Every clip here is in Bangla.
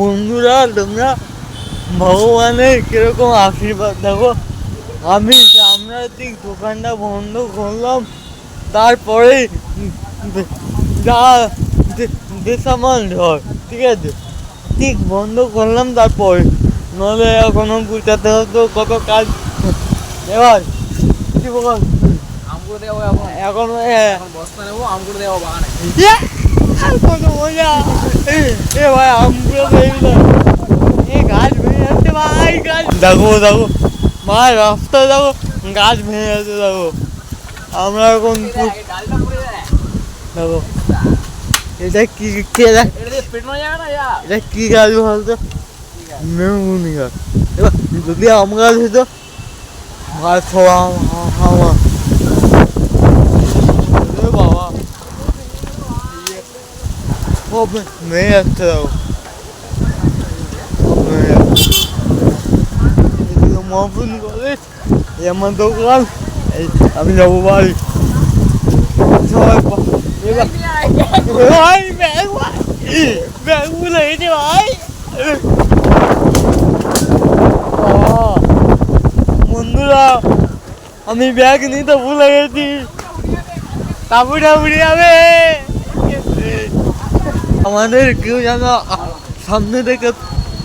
বন্ধুরা তোমরা ভগবানের কীরকম আশীর্বাদ? দেখো আমি সামনাতিক দোকানটা বন্ধ করলাম তারপরে যা দেশামাল ঝড় ঠিক আছে? ঠিক বন্ধ করলাম তারপরে নাহলে এখনও গুছাতে হতো কত কাজ। এবার কি বল? এখন। বস্তা নেব আমগুলো দেবো বাগানে। কত মজা। এ ভাই আমগুলো দেখলে এ গাছ ভেঙে যাচ্ছে ভাই গাছ দেখো দেখো ভাই রাস্তা দেখো গাছ ভেঙে যাচ্ছে দেখো আমরা এখন পু- ডালটা পড়ে যায় দেখো এটা কি কে দেখ এটা দিয়ে পেট মারা যাবে না যা এটা কি গাছ বলতো মেমুনি গাছ এবার যদি আম গাছ হতো গাছ সব আম- আম- আমার এ বাবা ও মেয়ে যাচ্ছে দেখো মেয়ে যাচ্ছে এদিকে মহফিল কলেজ এই আমার দোকান এই আমি যাব বাড়ি সবাই ভাই ব্যাগ ব্যাগ ভুলে গেছি ভাই বন্ধুরা আমি ব্যাগ নিতে ভুলে গেছি তাবু টাবুড়ি যাবে আমাদের কেউ যেন সামনে থেকে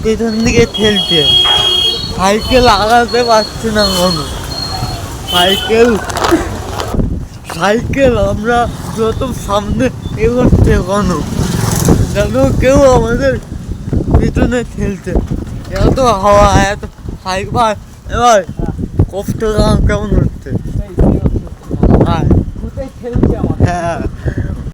পেছন দিকে ঠেলছে। সাইকেল আগাতে পারছি না কোনো সাইকেল সাইকেল আমরা যত সামনে এগোচ্ছে কোনো যেন কেউ আমাদের পিছনে ঠেলছে। এত হাওয়া এত সাইকেল এবার কষ্ট কেমন হচ্ছে। হ্যাঁ।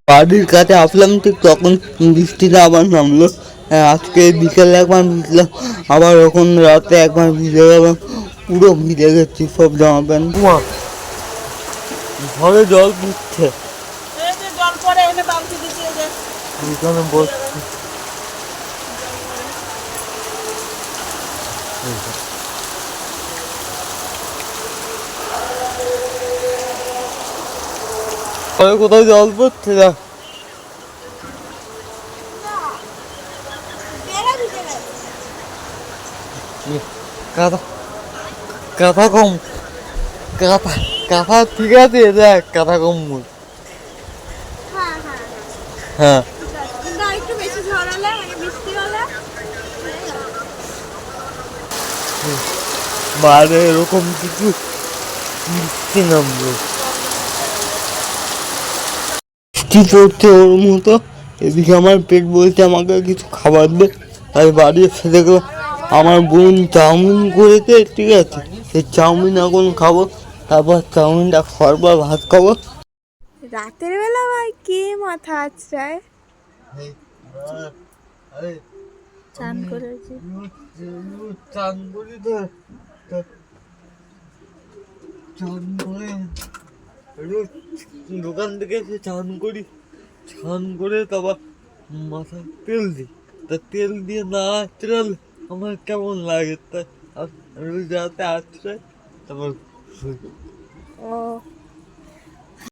বাড়ির কাছে আসলাম ঠিক তখন বৃষ্টিটা আবার নামলো। হ্যাঁ, আজকে বিকেলে একবার ভিজলাম আবার এখন রাতে একবার ভিজে গেলাম পুরো ভিজে গেছি সব জামা প্যান্ট। ঘরে জল দিচ্ছে বসছি। ঘরে কোথাও জল পড়ছে না কাঁথা কাঁথা কম কাঁথা কাঁথা ঠিক আছে দেখ কাঁথা কম হ্যাঁ হ্যাঁ হ্যাঁ ঠিক আছে কিন্তু বৃষ্টি পড়ছে ওর মতো এদিকে আমার পেট বলছে আমাকে কিছু খাবার দে। তাই বাড়ি এসে দেখল আমার বোন চাউমিন করেছে ঠিক আছে? সেই চাউমিন এখন খাব তারপর চাউমিনটা খাওয়ার পর ভাত খাব। রাতের বেলা ভাই কে মাথা আছড়ায়? চান করেছি। চান করি তো চান করে দোকান থেকে এসে চান করি, চান করে তারপর মাথায় তেল দিই। তা তেল দিয়ে না আঁচড়ালে আমার কেমন লাগে তাই? আমি রাতে আঁচড়াই, তারপর শুই। ও।